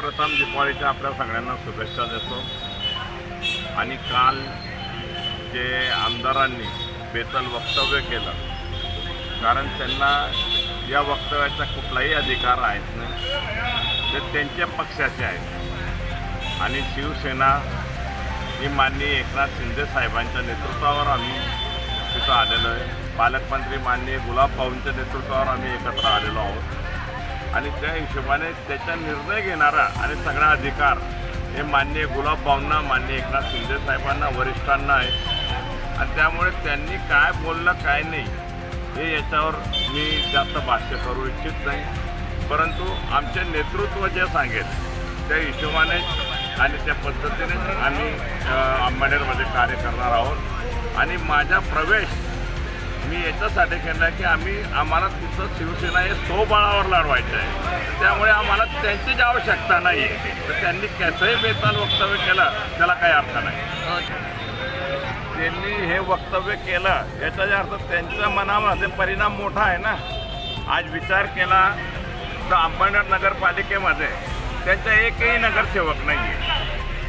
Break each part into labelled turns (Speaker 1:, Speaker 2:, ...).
Speaker 1: आपल्या सगळ्यांना शुभेच्छा देतो. आणि काल जे आमदारांनी बेतल वक्तव्य केलं कारण त्यांना या वक्तव्याचा कुठलाही अधिकार आहेत नाही ते त्यांच्या पक्षाचे आहेत. आणि शिवसेना ही माननीय एकनाथ शिंदे साहेबांच्या नेतृत्वावर आम्ही तिथं आलेलो आहे. पालकमंत्री माननीय गुलाब भाऊंच्या नेतृत्वावर आम्ही एकत्र आलेलो आहोत. आणि त्या हिशोबाने त्याचा निर्णय घेणारा आणि सगळा अधिकार हे माननीय गुलाब मान्य माननीय एकनाथ शिंदे साहेबांना वरिष्ठांना आहे. आणि त्यामुळे त्यांनी काय बोललं काय नाही हे याच्यावर मी जास्त भाष्य करू इच्छित नाही. परंतु आमचे नेतृत्व जे सांगेल त्या हिशोबाने आणि त्या पद्धतीने आम्ही अ, अंबानेरमध्ये कार्य करणार आहोत. आणि माझा प्रवेश मी याच्यासाठी केला की आम्ही आम्हाला तिथं शिवसेना हे सोबळावर लढवायचं आहे. त्यामुळे आम्हाला त्यांचीच आवश्यकता नाही आहे तर त्यांनी कसंही बेताल वक्तव्य केलं त्याला काही अर्थ नाही. त्यांनी हे वक्तव्य केलं याचा अर्थ त्यांच्या मनामध्ये परिणाम मोठा आहे ना. आज विचार केला तर अंबरनाथ नगरपालिकेमध्ये त्यांचा एकही नगरसेवक नाही आहे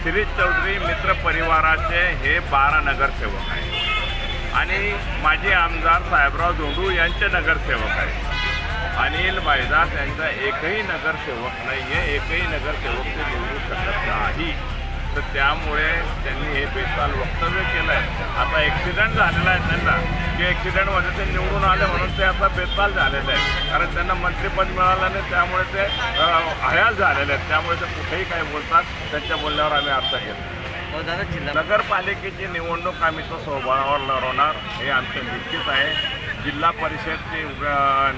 Speaker 1: श्री चौधरी मित्र परिवाराचे हे बारा नगरसेवक आहेत. आणि माजी आमदार साहेबराव जोडू यांचे नगरसेवक आहे अनिल बायदास यांचा एकही नगरसेवक नाही आहे एकही नगरसेवक ते निवडू शकत नाही. तर त्यामुळे त्यांनी हे बेताल वक्तव्य केलं आहे आता ॲक्सिडेंट झालेला आहे त्यांना. की ॲक्सिडेंटमध्ये ते निवडून आले म्हणून ते आता बेताल झालेले आहेत. कारण त्यांना मंत्रिपद मिळालं नाही त्यामुळे ते अ, हयाल झालेले आहेत. त्यामुळे ते कुठेही काही बोलतात. त्यांच्या बोलण्यावर आम्ही अर्थ घेतो
Speaker 2: हो,
Speaker 1: नगरपालिकेची निवडणूक आम्ही तो स्वबळावर लढवणार हे आमचं निश्चित आहे. जिल्हा परिषदची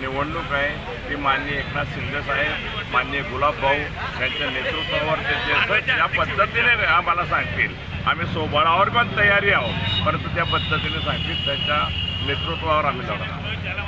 Speaker 1: निवडणूक आहे ती माननीय एकनाथ शिंदे साहेब माननीय गुलाबभाऊ यांच्या नेतृत्वावर ते जे ज्या पद्धतीने आम्हाला सांगतील. आम्ही सोबळावर पण तयारी आहोत परंतु त्या पद्धतीने सांगतील त्यांच्या नेतृत्वावर आम्ही लढणार.